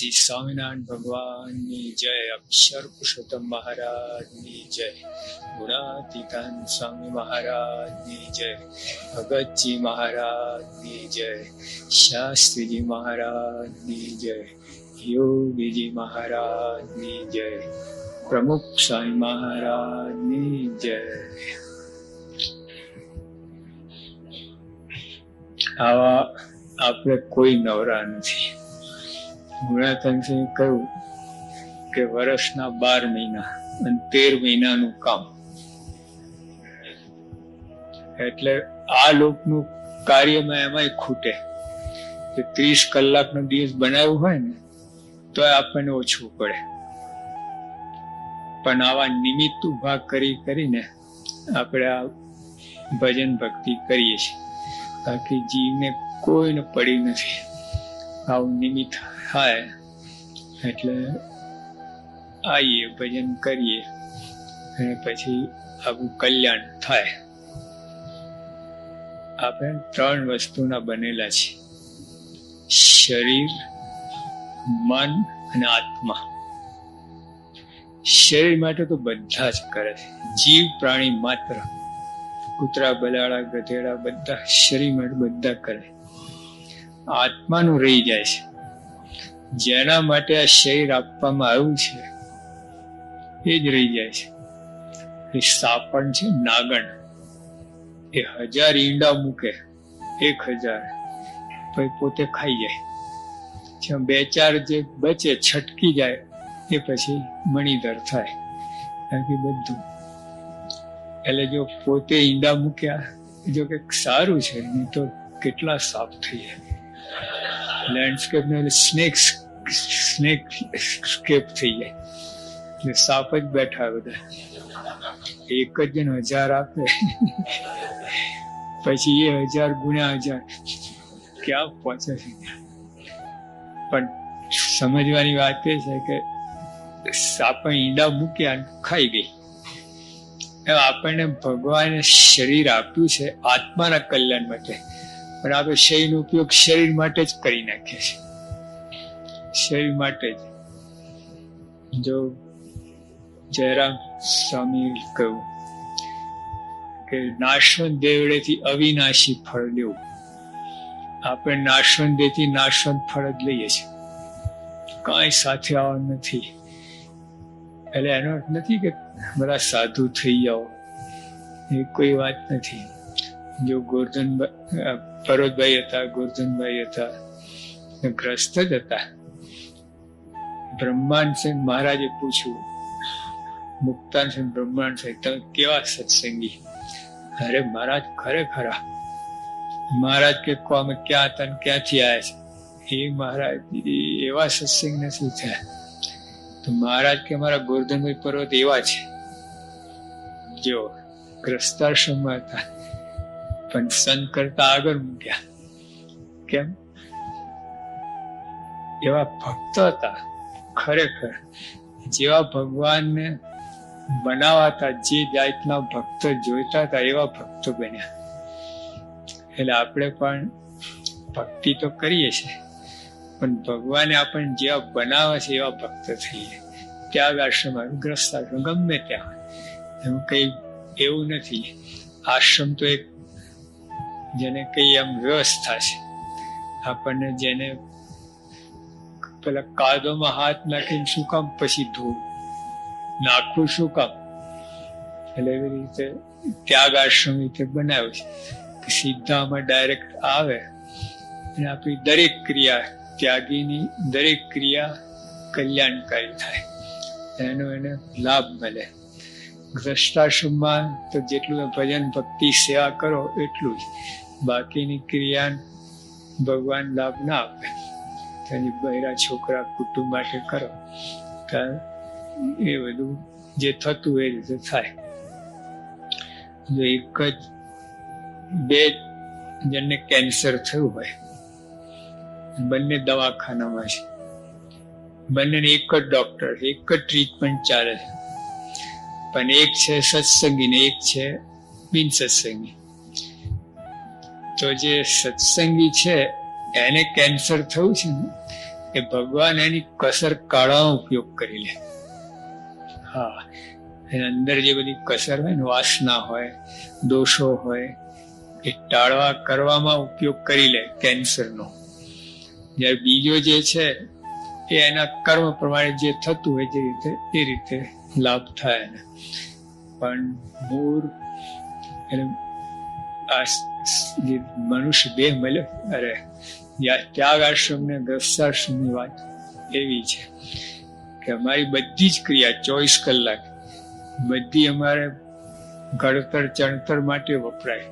શ્રી સ્વામિનારાયણ ભગવાનની જય અક્ષર પુરુષોત્તમ મહારાજની જય ગુણાતીતાન સ્વામી મહારાજની જય ભગતજી મહારાજની જય શાસ્ત્રીજી મહારાજની જય યોગીજી મહારાજની જય પ્રમુખ સ્વામી મહારાજની જય આવા આપણે કોઈ નવરા નથી ગુણાતંત્રે કહ્યું કે વર્ષના બાર મહિના અને તેર મહિનાનું કામ. એટલે આ લોકનું કાર્યમાં એમાંય ખૂટે. કે ત્રીસ કલાકનો દિવસ બનાવ્યું હોય ને, તો આપણને ઓછું પડે. પણ આવા નિમિત્ત ઊભા કરી કરીને આપણે આ ભજન ભક્તિ કરીએ છીએ. બાકી જીવને કોઈને પડી નથી. આવું નિમિત્ત થાય. એટલે આવીએ ભજન કરીએ અને પછી આપણું કલ્યાણ થાય. આપણે ત્રણ વસ્તુના બનેલા છે શરીર, મન અને આત્મા. શરીર માટે તો બધા જ કરે છે. જીવ, પ્રાણી માત્ર. કૂતરા, બલાડા, ગધેડા બધા શરીર માટે બધા કરે. આત્માનું રહી જાય છે. જેના માટે આ શરીર આપવામાં આવ્યું છે, એ જ રહી જાય છે. એ સાપણ છે નાગણ. એ હજાર ઈંડા મૂકે, એક હજાર પછી પોતે ખાઈ જાય. જ્યાં બે ચાર જે બચે, છટકી જાય, એ પછી મણિધર થાય. બાકી બધું. એટલે જો પોતે ઈંડા મૂક્યા, જો કે સારું છે, નહીં તો કેટલા સાફ થઈ જાય. લેન્ડસ્કેપ ને સ્નેક સ્કેપ થઈ જાય. એટલે સાપ જ બેઠા બધા. એક જ જણ હજાર આપે. પછી એ હજાર ગુણ્યા હજાર. ક્યાં પહોંચે છે? પણ સમજવાની વાત એ છે કે સાપ ઈંડા મૂક્યા ખાઈ ગઈ. આપણને ભગવાને શરીર આપ્યું છે આત્માના કલ્યાણ માટે. પણ આપણે શરીરનો ઉપયોગ શરીર માટે જ કરી નાખીએ છીએ. શરીર માટે જ. જો જયરામ સ્વામી કહ્યું કે નાશવંત દેવડેથી અવિનાશી ફળ લેવું. આપણે નાશવંત દેથી નાશવંત ફળ જ લઈએ છીએ. કાંઈ સાથે આવવાનું નથી. એટલે એનો અર્થ નથી કે બધા સાધુ થઈ જાઓ. એ કોઈ વાત નથી. જો ગોરધનભાઈ પરોતભાઈ હતા, ગોરધનભાઈ હતા ગ્રસ્ત જ હતા. બ્રહ્માંડ સિંહ મહારાજે પૂછ્યું. મુક્તાન સિંહ બ્રહ્માંડ સિંહ તમે કેવા સત્સંગી? અરે મહારાજ, ખરેખરા મહારાજ કે, કો, અમે ક્યાં હતા ને ક્યાંથી આવ્યા છે? એ મહારાજ એવા સત્સંગ નથી થયા? તો મહારાજ કે, મારા ગોરધનભાઈ પર્વત એવા છે. જો, ગ્રસ્તાશ્રમમાં હતા. પણ સંત કરતા આગળ મૂક્યા. કેમ? એવા ભક્ત હતા. ખરેખર જેવા ભગવાનને બનાવાતા જે જાતના ભક્ત જોઈતા હતા એવા ભક્તો બન્યા. એટલે આપણે પણ ભક્તિ તો કરીએ છીએ, પણ ભગવાને આપણને જેવા બનાવે છે એવા ભક્ત થઈએ. ત્યાગ આશ્રમ ગ્રસ્ત આશ્રમ ગમે ત્યાં એમ કઈ એવું નથી. આશ્રમ તો એક જેને કઈ એમ વ્યવસ્થા છે. આપણને જેને પેલા કાદોમાં હાથ નાખીને શું કામ? પછી ધોવું નાખવું શું કામ? એટલે એવી રીતે ત્યાગ આશ્રમ રીતે બનાવ્યું છે. સીધામાં ડાયરેક્ટ આવે અને આપણી દરેક ક્રિયા ત્યાગીની દરેક ક્રિયા કલ્યાણકારી થાય. એનો એને લાભ મળે. ભ્રષ્ટાશ્રમમાં તો જેટલું ભજન ભક્તિ સેવા કરો એટલું જ. બાકીની ક્રિયા ભગવાન લાભ ના આપે. તેની બૈરા છોકરા કુટુંબ માટે કરો. ત્યારે એ બધું જે થતું એ રીતે થાય. જો એક જ બે જણને કેન્સર થયું હોય, બંને દવાખાનામાં છે. બંનેને એક જ ડોક્ટર એક જ ટ્રીટમેન્ટ ચાલે છે. પણ એક છે સત્સંગી ને એક છે બિન સત્સંગી. તો જે સત્સંગી છે, એને કેન્સર થયું છે ને એ ભગવાન એની કસર કાઢવાનો ઉપયોગ કરી લે. હા, એની અંદર જે બધી કસર હોય ને, વાસના હોય, દોષો હોય, એ ટાળવા, કરવામાં ઉપયોગ કરી લે કેન્સરનો. જ્યારે બીજો જે છે, એ એના કર્મ પ્રમાણે જે થતું હોય જે રીતે, એ રીતે લાભ થાય એને. પણ મૂળ, એટલે આ જે મનુષ્ય દેહ મળ્યો, અરે ત્યાગ આશ્રમ ને ગ્રસ્તાશ્રમની વાત એવી છે કે અમારી બધી જ ક્રિયા ચોવીસ કલાક બધી અમારે ઘડતર, ચણતર માટે વપરાય.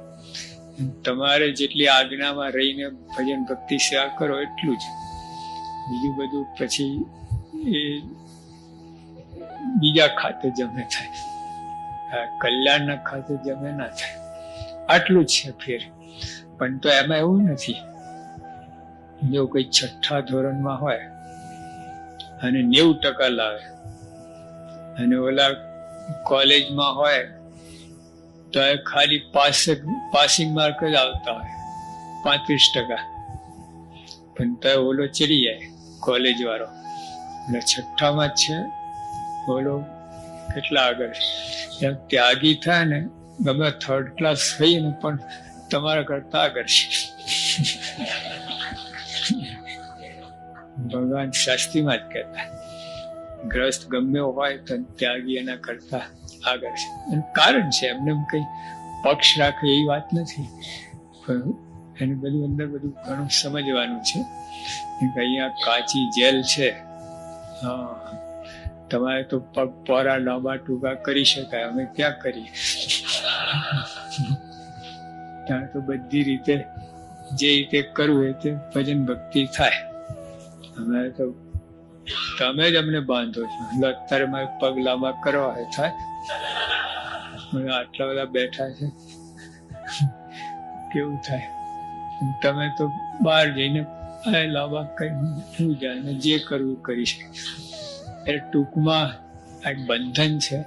તમારે જેટલી આજ્ઞામાં રહીને ભજન ભક્તિ સેવા કરો એટલું જ. બીજું બધું પછી એ બીજા ખાતે જમે થાય. કલ્યાણના ખાતે જમે ના થાય. આટલું જ છે ફેર. પણ તો એમાં એવું નથી. જો કોઈ છઠ્ઠા ધોરણમાં હોય અને નેવું ટકા લાવે અને ઓલા કોલેજમાં હોય, તો એ ખાલી પાસ પાસિંગ માર્ક જ આવતા હોય, પાંત્રીસ ટકા. પણ તો ઓલો ચડી જાય, કોલેજ વાળો. એટલે છઠ્ઠામાં છે, ઓલો કેટલા આગળ એમ ત્યાગી થાય ને, ગમે થર્ડ ક્લાસ થઈને પણ તમારા કરતા આગળ છે. ભગવાન શાસ્ત્રીમાં જ કહેતા, ગ્રસ્ત ગમે હોય તો ત્યાગી એના કરતા આગળ છે. અને કારણ છે, એમને એમ કઈ પક્ષ રાખે એવી વાત નથી, પણ એને બધું અંદર બધું ઘણું સમજવાનું છે કે અહીંયા કાચી જેલ છે. હા, તમારે તો પગ પોરા લાંબા ટૂંકા કરી શકાય, અમે ક્યાં કરીએ? ત્યાં તો બધી રીતે જે રીતે કરવું એ તે ભજન ભક્તિ થાય. અમે તો તમે જ અમને બાંધો છો. અત્યારે મારે પગ લાંબા કરવા થાય. આટલા બધા બેઠા છે. કેવું થાય? તમે તો બહાર જઈને લાંબા કઈ જાય જે કરવું કરી શકે. એટલે ટૂંકમાં આ બંધન છે.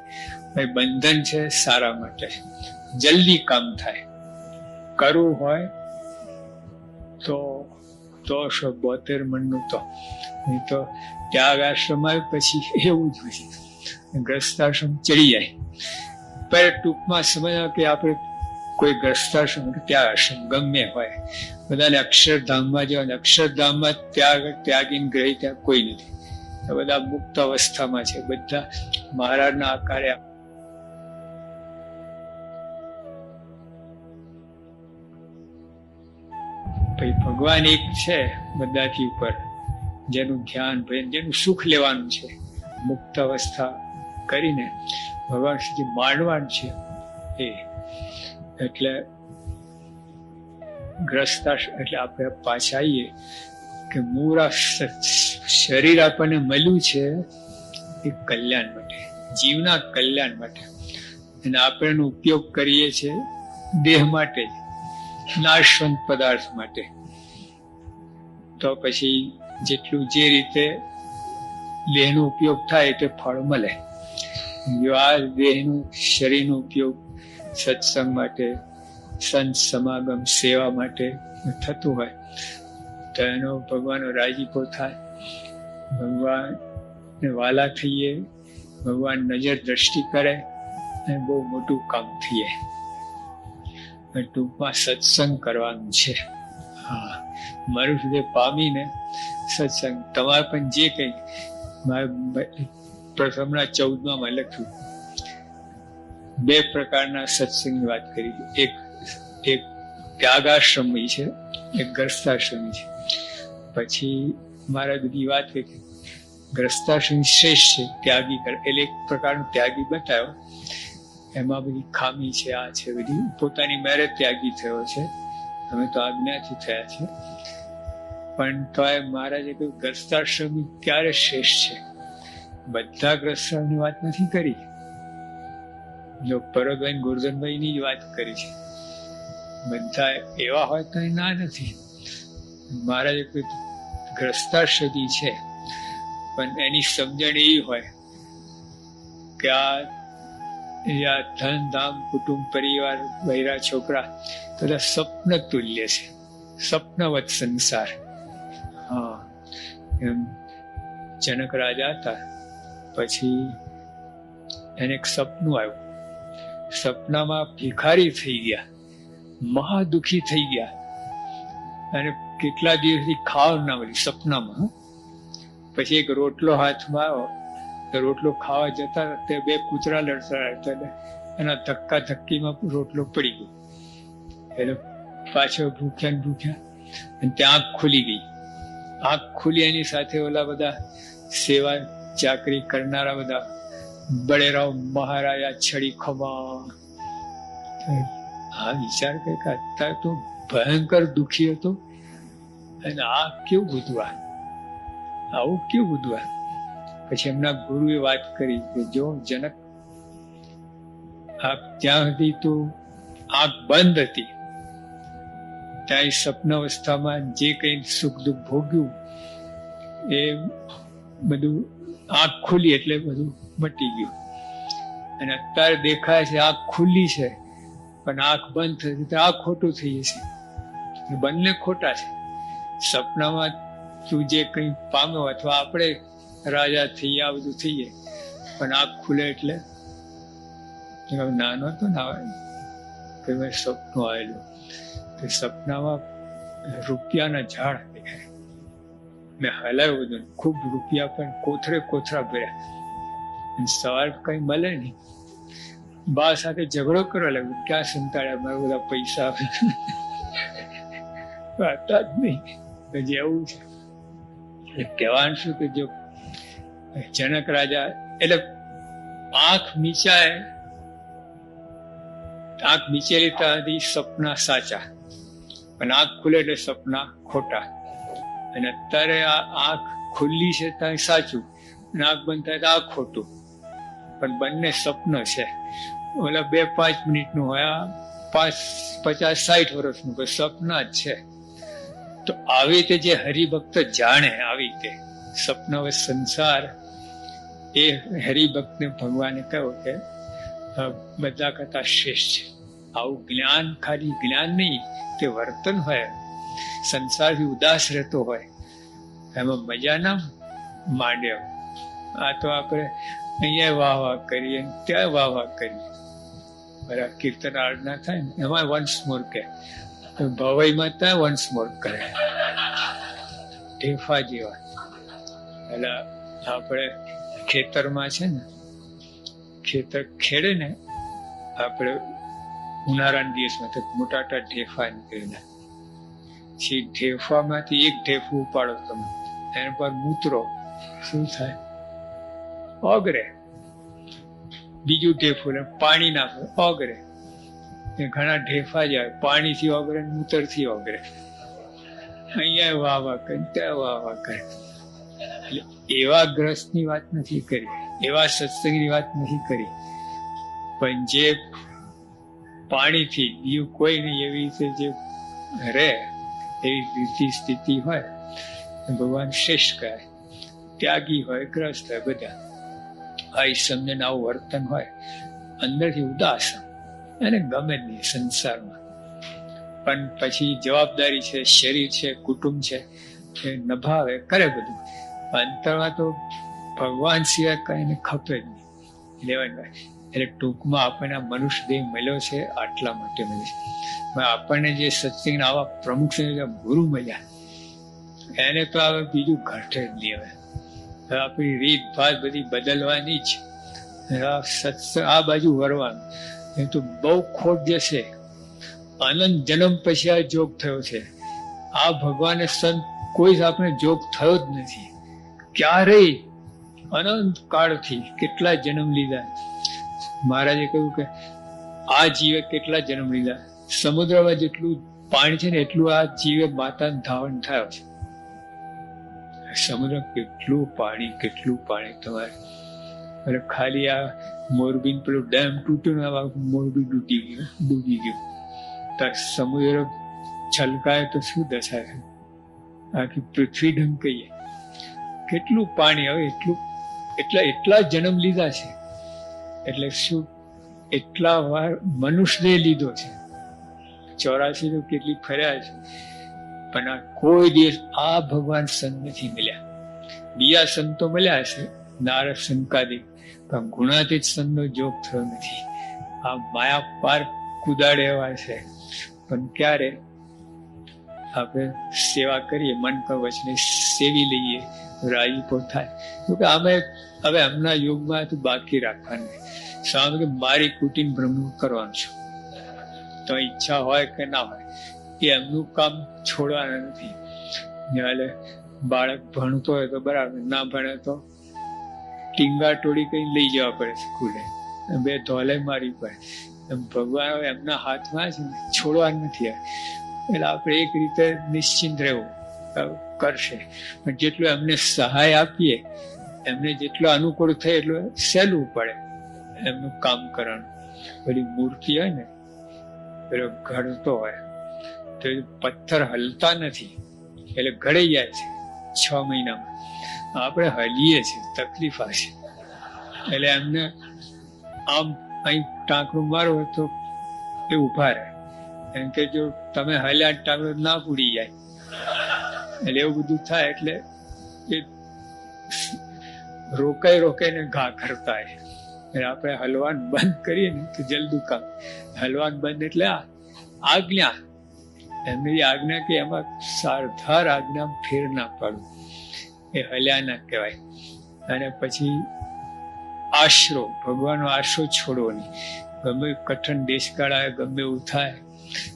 બંધન છે સારા માટે. જલ્દી કામ થાય. કરવું હોય તો તો બોતેર મણનું તો. નહીં તો ત્યાગ આશ્રમ આવે પછી એવું જ હોય. ગ્રસ્તાશ્રમ ચડી જાય. પર ટૂંકમાં સમજાવ કે આપણે કોઈ ગ્રસ્તાશ્રમ ત્યાગ આશ્રમ ગમે હોય. બધાને અક્ષરધામમાં જવા અક્ષરધામમાં ત્યાગ, ત્યાગીને ગ્રહી ત્યાં કોઈ નથી. બધા મુક્ત અવસ્થામાં છે. બધા મહારાજના આકારે પછી ભગવાન એક છે બધાથી ઉપર, જેનું ધ્યાન જેનું સુખ લેવાનું છે, મુક્ત અવસ્થા કરીને ભગવાન સુધી માંડવાનું છે એ. એટલે ગ્રસ્તા એટલે આપણે પાછા આવીએ કે મૂળ શરીર આપણને મળ્યું છે એ કલ્યાણ માટે, જીવના કલ્યાણ માટે. અને આપણે એનો ઉપયોગ કરીએ છીએ દેહ માટે નાશવંત પદાર્થ માટે. તો પછી જેટલું જે રીતે દેહનો ઉપયોગ થાય તે ફળ મળે. જો દેહનું શરીરનો ઉપયોગ સત્સંગ માટે, સંત સમાગમ સેવા માટે થતું હોય, તો એનો ભગવાનનો રાજીપો થાય. ભગવાન વાલા થઈએ, ભગવાન નજર દ્રષ્ટિ કરે અને બહુ મોટું કામ થઈએ. ટૂંકમાં સત્સંગ કરવાનું છે. હા, મારું સુધી પામીને સત્સંગ. તમારે પણ જે કંઈ પ્રથમના ચૌદમાં લખ્યું. બે પ્રકારના સત્સંગની વાત કરી. એક એક ત્યાગાશ્રમી છે, એક ગ્રસ્તાશ્રમી છે. પછી મારા બધી વાત કરી કે ગ્રસ્તાશ્રમી શ્રેષ્ઠ છે, ત્યાગી કર, એટલે એક પ્રકારનો ત્યાગી બતાવ્યો. એમાં બધી ખામી છે, આ છે બધી. પોતાની મેરે ત્યાગી થયો છે. અમે તો આજ્ઞાથી થયા છે. પણ તો એ મહારાજે કહ્યું, ગ્રસ્તાશ્રમ ત્યારે શ્રેષ્ઠ છે? બધા ગ્રસ્તાની વાત નથી કરી. જો પરોગભાઈ ગોરધનભાઈ ની જ વાત કરી છે. બધા એવા હોય તો ના નથી. મહારાજે કહ્યું ગ્રસ્તાશ્રદી છે. પણ એની સમજણ એવી હોય કે આ ધન ધામ કુટુંબ પરિવાર વૈરા છોકરા, બધા સ્વપ્ન તુલ્ય છે. સ્વપ્નવત સંસાર. હા, એમ જનક રાજા હતા. પછી એને એક સપનું આવ્યું. સપનામાં ભિખારી થઈ ગયા, મહાદુખી થઈ ગયા. અને કેટલા દિવસથી ખાવ ના મળી સપનામાં. પછી એક રોટલો હાથમાં આવ્યો રોટલો ખાવા જતા તે બે કૂતરા લડતા ને એના ધક્કા ધક્કીમાં રોટલો પડી ગયો. એટલે પાછો ભૂખ્યા ને ભૂખ્યા અને ત્યાં આંખ ખુલી ગઈ. આંખ ખુલી એની સાથે ઓલા બધા સેવા ચાકરી કરનારા બધા બળેરાવ મહારાજા, છડી ખમા આ વિચાર કે અત્યારે તો ભયંકર દુઃખી હતો. અને આ કેવું બધું આવું કેવું બધું પછી એમના ગુરુએ વાત કરી કે જો જનક આપ ત્યાં સુધી તો આંખ બંધ હતી. ત્યાં સ્વપ્ન અવસ્થામાં જે કંઈ સુખ દુઃખ ભોગ્યું, એ બધું આંખ ખુલી એટલે બધું મટી ગયું. અને અત્યારે દેખાય છે આંખ ખુલ્લી છે, પણ આંખ બંધ થઈ તો આ ખોટું થઈ જશે. બંને ખોટા છે. સપનામાં તું જે કંઈ પામ્યો અથવા આપણે રાજા થઈ, આ બધું થઈ જાય. પણ આંખ ખુલે એટલે નાનો હતો ને કે મેં સપનું આવેલું. તે સપનામાં રૂપિયાના ઝાડ દેખાય. મેં હલાવ્યું બધું, ખૂબ રૂપિયા પણ કોથરે કોથરા ભર્યા. સવાર કઈ મળે નહીં. બા સાથે ઝઘડો કરવા લાગ્યો, ક્યાં સંતાડ્યા? મારા બધા પૈસા હતા જ નહીં. જેવું છે. એટલે કહેવાનું શું કે જો જનક રાજા, એટલે આંખ મીચાય, આંખ મીચેલી ત્યાંથી સપના સાચા, પણ આંખ ખુલે એટલે સપના ખોટા. અને અત્યારે આ આંખ ખુલ્લી છે ત્યાં સાચું અને આંખ બંધ થાય તો આ ખોટું. પણ બંને સ્વપ્ન છે. ઓલા બે પાંચ મિનિટનું હોય પાંચ, પચાસ, સાઠ વર્ષનું કોઈ સ્વપ્ન જ છે. તો આવી રીતે જે હરિભક્ત જાણે આવી રીતે, સપન હવે સંસાર એ હરિભક્તને ભગવાને કહ્યું કે બધા કરતા શ્રેષ્ઠ છે. આવું જ્ઞાન, ખાલી જ્ઞાન નહીં, તે વર્તન હોય. સંસારથી ઉદાસ રહેતો હોય. એમાં મજા ના માંડે. આ તો આપણે અહીંયા વાહ વાહ કરીએ, ત્યાં વાહ વાહ કરીએ. બરાબર કીર્તન આરાધના થાય ને, એમાં વન્સ મોર કે ભવાઈમાં ત્યાં વન્સ મોર કરે. ઢેફા જેવા. એટલે આપણે ખેતરમાં છે ને, ખેતર ખેડે ને આપણે ઉનાળાના દિવસમાં તો મોટા મોટા ઢેફા નીકળેલા છે ઢેફામાંથી એક ઢેફું ઉપાડો તમે. એના પર મૂતરો, શું થાય? ઓગરે બીજું ઢેફું ને પાણી નાખો ઓગરે એ ઘણા ઢેફા જાય પાણીથી ઓગરે મૂતરથી ઓગરે અહીંયા વાહ વાહ કરે, ત્યાં વાહ વાહ કરે એવા ગ્રસ્તની વાત નથી કરી, એવા સત્સંગની વાત નથી કરી. પણ જે પાણીથી બીજું કોઈ નહીં, એવી રીતે જે રહે, એવી રીતિ સ્થિતિ હોય ભગવાન શ્રેષ્ઠ કહે ત્યાગી હોય, ગ્રસ્ત હોય બધા. આ ઈસમને આવું વર્તન હોય, અંદરથી ઉદાસ. અને ગમે નહીં સંસારમાં. પણ પછી જવાબદારી છે, શરીર છે, કુટુંબ છે, એ નભાવે, કરે બધું. અંતરમાં તો ભગવાન સિવાય કઈને ખપે જ નહીં. લેવાનું એટલે ટૂંકમાં આપણને આ મનુષ્ય દેહ મળ્યો છે, આટલા માટે મળ્યો છે. પણ આપણને જે સત્સંગના આવા પ્રમુખ છે ગુરુ મળ્યા. એને તો હવે બીજું ઘટે જ નહીં હવે આપણી રીત ભાત બધી બદલવાની જ. સત્સંગ, આ બાજુ વરવાનું એ તો બહુ ખોટ જશે અનંત જન્મ પછી આ જોગ થયો છે. આ ભગવાને સંત કોઈ જ આપણે જોગ થયો જ નથી. ક્યારેય અનંત કાળથી કેટલા જન્મ લીધા. મહારાજે કહ્યું કે આ જીવે કેટલા જન્મ લીધા. સમુદ્રમાં જેટલું પાણી છે ને એટલું આ જીવે માતાનું ધાવણ થયો છે. સમુદ્ર કેટલું પાણી કેટલું પાણી તમારે. અને ખાલી આ મોરબી પેલું ડેમ તૂટ્યું ને મોરબી ડૂટી ગયું, ડૂબી ગયું. ત્યાં સમુદ્ર છલકાય તો શું દશા આખી પૃથ્વી ઢંકાઈએ કેટલું પાણી હવે એટલું, એટલા એટલા જન્મ લીધા છે. એટલે શું? એટલા વાર મનુષ્યને લીધો છે. ચોરાસી તો કેટલી ફર્યા છે. પણ આ કોઈ દિવસ આ ભગવાન સંત નથી મળ્યા. બીજા સંતો મળ્યા છે નારદ સંકાદિક પણ ગુણાતીત સંતનો જોગ થયો નથી. આ માયા પાર કુદાડે એવા છે. પણ ક્યારે આપણે સેવા કરીએ, મન પર વચને સેવી લઈએ રાજીપો થાય કે અમે હવે એમના યુગમાં તો બાકી રાખવાની. સ્વામી કે મારી કુટીન ભ્રમણ કરવાનું છું. તો ઈચ્છા હોય કે ના હોય, એ એમનું કામ છોડવાના નથી. એટલે બાળક ભણતો હોય તો બરાબર, ના ભણે તો ટીંગા ટોળી કઈ લઈ જવા પડે સ્કૂલે. બે ધોલે મારી પડે. એમ ભગવાન એમના હાથમાં ને છોડવાનું નથી એટલે આપણે એક રીતે નિશ્ચિંત રહેવું. કરશે. પણ જેટલું એમને સહાય આપીએ, એમને જેટલો અનુકૂળ થાય એટલું સહેલું પડે એમનું કામ કરવાનું. પેલી મૂર્તિ હોય ને, પેલો ઘડતો હોય, તો પથ્થર હલતા નથી, એટલે ઘડાઈ જાય છે છ મહિનામાં. આપણે હલીએ છીએ, તકલીફ હશે. એટલે એમને આમ અહીં ટાંકણું મારો તો એ ઊભા રહે. એમ કે જો તમે હલ્યા ટાંકડું ના પૂડી જાય એટલે એવું બધું થાય એટલે એ રોકાઈ રોકાઈને ઘા કરતા એટલે આપણે હલવાન બંધ કરીએ ને તો જલ્દી કામ. હલવાન બંધ એટલે આ આજ્ઞા. એમની આજ્ઞા કે એમાં સારધાર આજ્ઞા ફેર ના પાડવું એ હલ્યા ના કહેવાય. અને પછી આશરો. ભગવાનનો આશરો છોડવો નહીં. ગમે કઠણ દેશકાળ આવે, ગમે એવું થાય,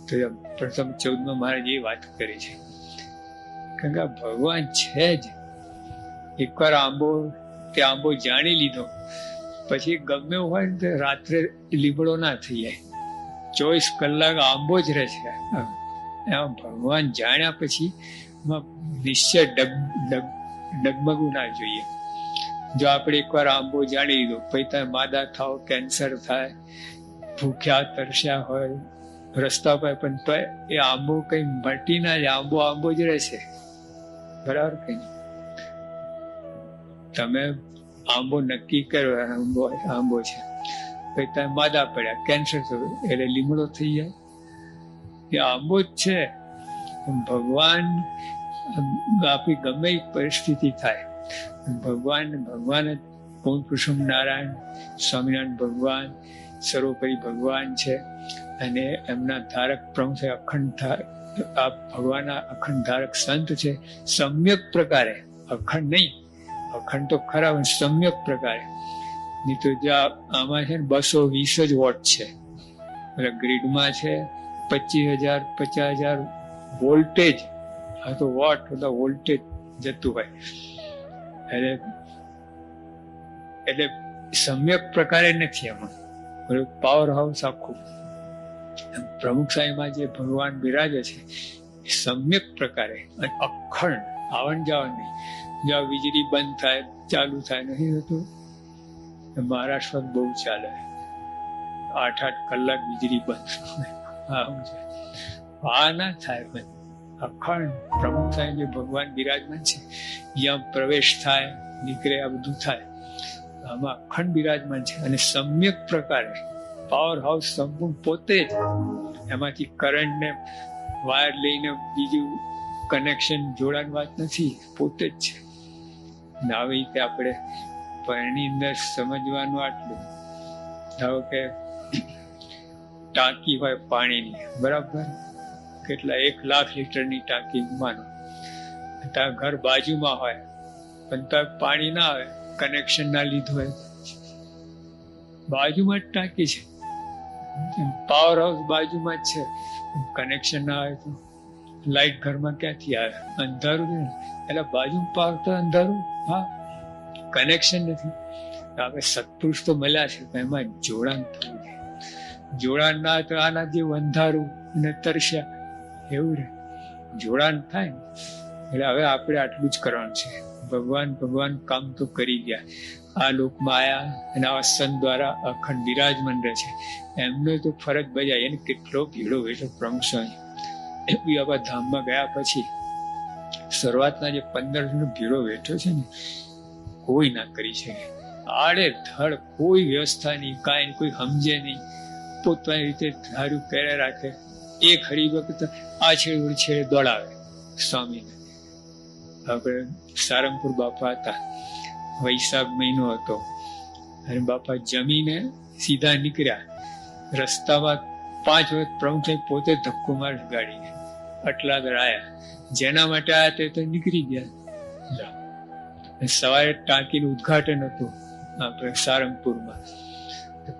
તો પ્રથમ ચૌદમાં મહારાજ એ વાત કરી છે. કારણ કે ભગવાન છે જ. એકવાર આંબો, તે આંબો જાણી લીધો. પછી ગમે હોય ને રાત્રે લીમડો ના થઈ જાય. ચોવીસ કલાક આંબો જ રહે છે. એમાં ભગવાન જાણ્યા પછી નિશ્ચય ડગ ડગ, ડગમગવું ના જોઈએ. જો આપણે એકવાર આંબો જાણી લીધો, પછી તમે માદા થાવ કેન્સર થાય, ભૂખ્યા, તરસ્યા હોય, રસ્તા પર પણ તો એ આંબો કઈ મટી ના જાય. આંબો આંબો જ રહેશે બરાબર કે તમે આંબો નક્કી કર્યો આંબો આંબો છે. પછી તમે માદા પડ્યા કેન્સર થયું. એટલે લીમડો થઈ જાય. એ આંબો જ છે. ભગવાન, આપણી ગમે પરિસ્થિતિ થાય. ભગવાન ભગવાન જ પૂર્ણ કુસુમ નારાયણ, સ્વામિનારાયણ ભગવાન, સર્વોપરી ભગવાન છે. અને એમના ધારક પ્રમુખ અખંડ આ ભગવાનના અખંડ ધારક સંત છે, સમ્યક પ્રકારે. અખંડ નહીં, અખંડ તો ખરા, પણ સમ્યક પ્રકારે. નહીં તો જ્યાં આમાં છે ને બસો વીસ જ વોટ છે. એટલે ગ્રીડમાં છે પચીસ હજાર, પચાસ હજાર વોલ્ટેજ. આ તો વોટ, બધા વોલ્ટેજ જતું હોય. એટલે એટલે સમ્યક પ્રકારે નથી આમાં. પાવર હાઉસ આખું. પ્રમુખ સાહેબમાં જે ભગવાન બિરાજે છે સમ્યક પ્રકારે અને અખંડ આવન જાવન નહીં જ્યાં વીજળી બંધ થાય, ચાલુ થાય નથી થતું મહારાષ્ટ્રમાં બહુ ચાલે. આઠ આઠ કલાક વીજળી બંધ. આ ના થાય બંધ અખંડ પ્રમુખ થાય જે ભગવાન બિરાજમાન છે જ્યાં પ્રવેશ થાય, નીકળે, આ બધું થાય. આમાં અખંડ બિરાજમાન છે અને સમ્યક પ્રકારે પાવર હાઉસ સંપૂર્ણ પોતે જ એમાંથી કરંટ ને વાયર લઈને બીજું કનેક્શન જોડાણ વાત નથી, પોતે જ છે. ને આવી રીતે આપણે પરની અંદર સમજવાનું આટલું. ધારો કે ટાંકી હોય પાણીની, બરાબર? કેટલા એક લાખ લીટરની ટાંકી માનો. ત્યાં ઘર બાજુમાં હોય, પણ તાર પાણી ના આવે કનેક્શન ના લીધું હોય. બાજુમાં જ ટાંકી છે. પાવર હાઉસ બાજુમાં જ છે. કનેક્શન ના આવે તો લાઈટ ઘરમાં ક્યાંથી આવે? અંધારું એટલે બાજુમાં પાવર તો અંધારું. હા. કનેક્શન નથી. આપણે સત્પુરુષ તો મળ્યા છે, પણ એમાં જોડાણ થયું છે. જોડાણ ના તો આના જે અંધારું ને તરસ્યા. એવું રે જોડાણ થાય ને. એટલે હવે આપણે આટલું જ કરવાનું છે. ભગવાન ભગવાન કામ તો કરી ગયા. આ લોકમાં આયા અને આવા સંત દ્વારા અખંડ બિરાજમાન રહે છે. એમને તો ફરક બજાય, એને કેટલો ભીડો વેઠો પ્રમુખ સ્વામી એ આવા ધામમાં ગયા પછી શરૂઆતના જે પંદર નો ભીડો વેઠો છે ને, કોઈ ના કરી શકે. આડે ધડ કોઈ વ્યવસ્થા નહીં, કાંઈ કોઈ સમજે નહીં. પોતાની રીતે ધાર્યું કરે રાખે. એ ખરી વખત આ છેડે છેડે દોડાવે સ્વામીને. આપણે સારંગપુર બાપા હતા. વૈશાખ મહિનો હતો. અને બાપા જમીને સીધા નીકળ્યા. રસ્તામાં પાંચ વખત પ્રમુખ સાહેબ પોતે ધક્કો માર ગાડીને આટલા આગળ આવ્યા જેના માટે આવ્યા તે તો નીકળી ગયા. સવારે ટાંકીનું ઉદઘાટન હતું આપણે સારંગપુરમાં.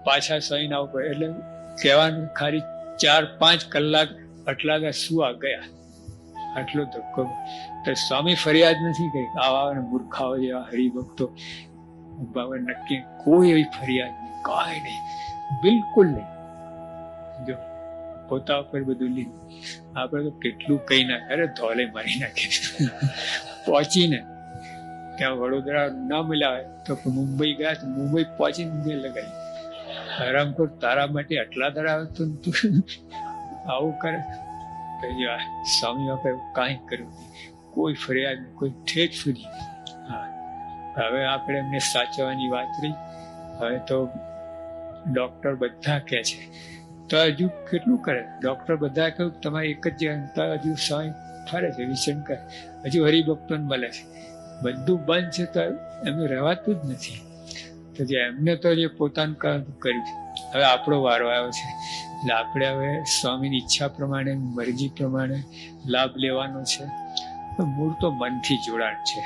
પાછા સહીને આવવું પડે એટલે કહેવાનું ખાલી ચાર પાંચ કલાક આટલા આગળ સુવા ગયા. આટલો ધક્કો. તો સ્વામી ફરિયાદ નથી કરી આવા મૂર્ખાઓ જેવા હરિભક્તો. બાબા નક્કી કોઈ એવી ફરિયાદ નહીં, કાંઈ નહીં, બિલકુલ નહીં. જો પોતા ઉપર બધું લીધું આપણે તો કેટલું કઈ ના અરે ધોલે મારી નાખે. પહોંચીને ત્યાં વડોદરા ના મળ્યા હોય તો મુંબઈ ગયા તો મુંબઈ પહોંચીને મેં લગાવી. આરામખોર તારા માટે આટલા તો તું. આવું કરે. આ સ્વામી બાપા કાંઈ કર્યું નહીં. કોઈ ફરિયાદ નહીં, કોઈ ઠેઠ સુધી. હા. હવે આપણે એમને સાચવવાની વાત રહી. હવે તો ડૉક્ટર બધા કહે છે, તો હજુ કેટલું કરે? ડૉક્ટર બધા કહ્યું તમારે એક જ જગ્યાએ હજુ સ્વામી ફરે છે વિશંકર હજુ હરિભક્તોને મળે છે. બધું બંધ છે તો એમનું રહેવાતું જ નથી. તો જે એમને તો જે પોતાનું કર્યું હવે આપણો વારો આવ્યો છે. એટલે આપણે હવે સ્વામીની ઈચ્છા પ્રમાણે, મરજી પ્રમાણે લાભ લેવાનો છે. મૂળ તો મનથી જોડાણ છે.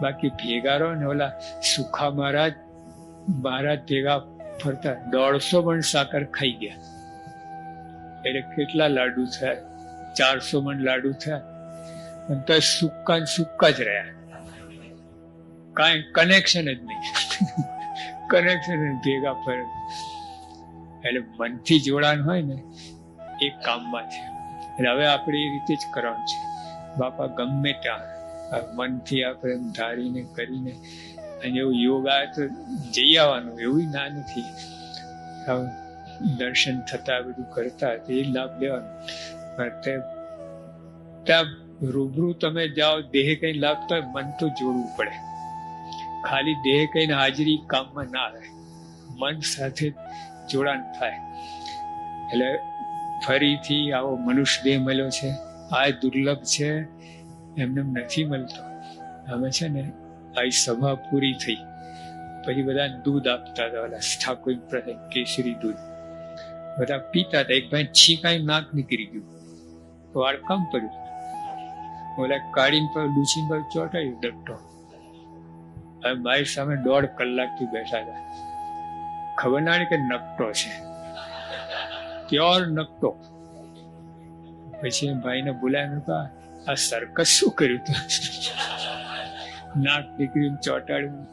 બાકી ભેગા રહો ને ઓલા સુખા મહારાજ મહારાજ ભેગા ફરતા દોઢસો મણ સાકર ખાઈ ગયા. એટલે કેટલા લાડુ થયા? ચારસો મણ લાડુ થયા. અને તો સુક્કા ને સુક્કા જ રહ્યા. કાંઈ કનેક્શન જ નહીં. કનેક્શન ભેગા ફરે. એટલે મનથી જોડાણ હોય ને, એ કામમાં છે. એટલે હવે આપણે એ રીતે જ કરવાનું છે. બાપા, ગમે ત્યાં મનથી આપણે ધારીને કરીને અને એવું યોગા તો જઈ આવવાનું, એવું ના નથી. દર્શન થતા બધું કરતા તે લાભ લેવાનો. ત્યાં રૂબરૂ તમે જાઓ, દેહ કઈ લાગતા હોય, મન તો જોડવું પડે. ખાલી દેહ કઈ હાજરી કામમાં ના આવે મન સાથે જોડાણ થાય. એટલે ફરીથી આવો મનુષ્ય દેહ મળ્યો છે. આ દુર્લભ છે, એમને નથી મળતો. હવે છે ને આ સભા પૂરી થઈ. પછી બધા દૂધ આપતા હતા ઓલા ઠાકોર પ્રસાદ કેસરી દૂધ. બધા પીતા હતા. એક ભાઈ છીકાઈ નાક નીકળી ગયું. વાળ કામ પડ્યું. ઓલા કાઢીને પર લૂછીને પર ચોટાયું ડટ્ટો હવે મારી સામે દોઢ કલાકથી બેઠા હતા. ખબર ના કે નકટો છે? પ્યોર નકટો. પછી એમ ભાઈને બોલાવીને કહા આ સર્કસ શું કર્યું તું? નાક દીકરીને ચોટાડ્યું.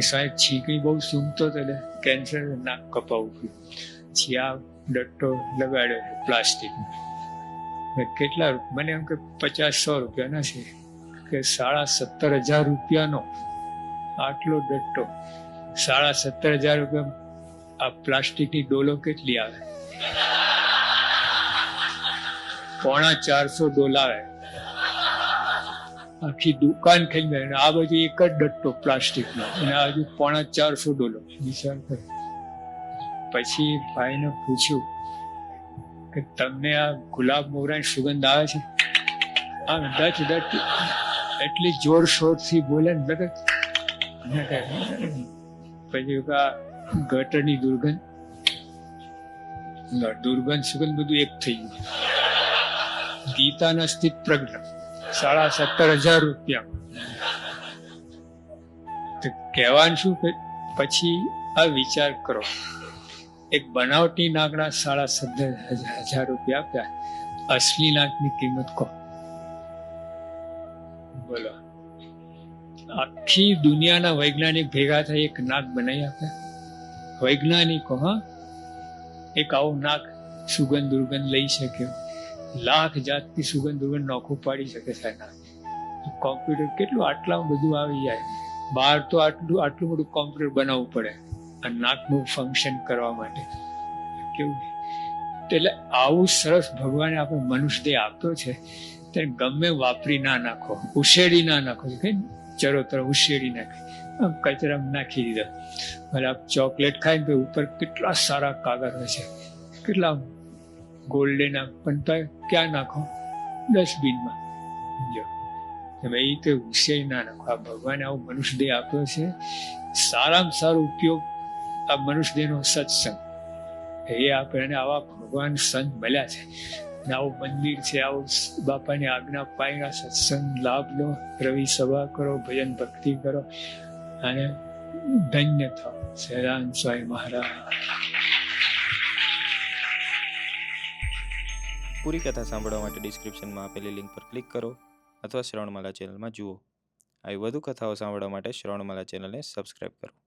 સાહેબ છીંકણી બહુ સૂંઘતો હતો એટલે કેન્સર નાક કપાવું પછી આ ડટ્ટો લગાડ્યો પ્લાસ્ટિક કેટલા મને એમ કે પચાસ સો રૂપિયાના છે. કે સાડા સત્તર હજાર રૂપિયાનો આટલો ડટ્ટો. સાડા સત્તર હજાર રૂપિયા આ પ્લાસ્ટિકની ડોલો કેટલી આવે? પોણા ચારસો ડોલ આવે. આખી દુકાન ખાઈ ગઈ આ બાજુ એક જ ડટ્ટો પ્લાસ્ટિકનો અને આ પોણા ચારસો ડોલો. વિચાર કર. પછી ભાઈને પૂછ્યું કે તમને આ ગુલાબ મોગરાની સુગંધ આવે છે? આમ ડચ ડચ એટલી જોરશોરથી બોલે ને પછી ગટરની દુર્ગંધ. દુર્ગંધ સુગંધ બધું એક થઈ ગયું. ગીતાના સ્થિત પ્રજ્ઞ, સાડા સત્તર હજાર રૂપિયા. તો કહેવાનું શું કે પછી આ વિચાર કરો. એક બનાવટી નાગડા સાડા સત્તર હજાર રૂપિયા આપ્યા. અસલી નાકની કિંમત કહો. બોલો. આખી દુનિયાના વૈજ્ઞાનિક ભેગા થઈ એક નાક બનાવી આપે વૈજ્ઞાનિકો, હા? એક આવું નાક સુગંધ દુર્ગંધ લઈ શકે. લાખ જાતની સુગંધ દુર્ગંધ નોખું પાડી શકે સાહેબ. કોમ્પ્યુટર કેટલું આટલામાં બધું આવી જાય. બહાર તો આટલું આટલું મોટું કોમ્પ્યુટર બનાવવું પડે. આ નાકનું ફંક્શન કરવા માટે. કેવું? એટલે આવું સરસ ભગવાને આપણે મનુષ્ય દેહ આપ્યો છે, તેને ગમે વાપરી ના નાખો ઉશેડી ના નાખો. કે ચરોતર ઉશેડી નાખે. કચરામાં નાખી દીધા. ભલે આપ ચોકલેટ ખાય ને તો ઉપર કેટલા સારા કાગળ હોય છે. કેટલા ગોલ્ડન પણ તો ક્યાં નાખો? ડસ્ટબિનમાં. જો. તમે એ તો વિષય ના નાખો. આ ભગવાને આવો મનુષ્ય દેહ આપ્યો છે. સારામાં સારો ઉપયોગ આ મનુષ્ય દેહનો સત્સંગ. એ આપણે આવા ભગવાન સંત મળ્યા છે. આવું મંદિર છે, આવું બાપાની આજ્ઞા પાયના સત્સંગ, લાભ લો, રવિ સભા કરો, ભજન ભક્તિ કરો. અને ધન્ય થાવ સહેરાન સ્વામી મહારાજ. પૂરી કથા સાંભળવા માટે ડિસ્ક્રિપ્શનમાં આપેલી લિંક પર ક્લિક કરો અથવા શ્રવણમાલા ચેનલમાં જુઓ. આવી વધુ કથાઓ સાંભળવા માટે શ્રવણમાલા ચેનલને સબસ્ક્રાઇબ કરો.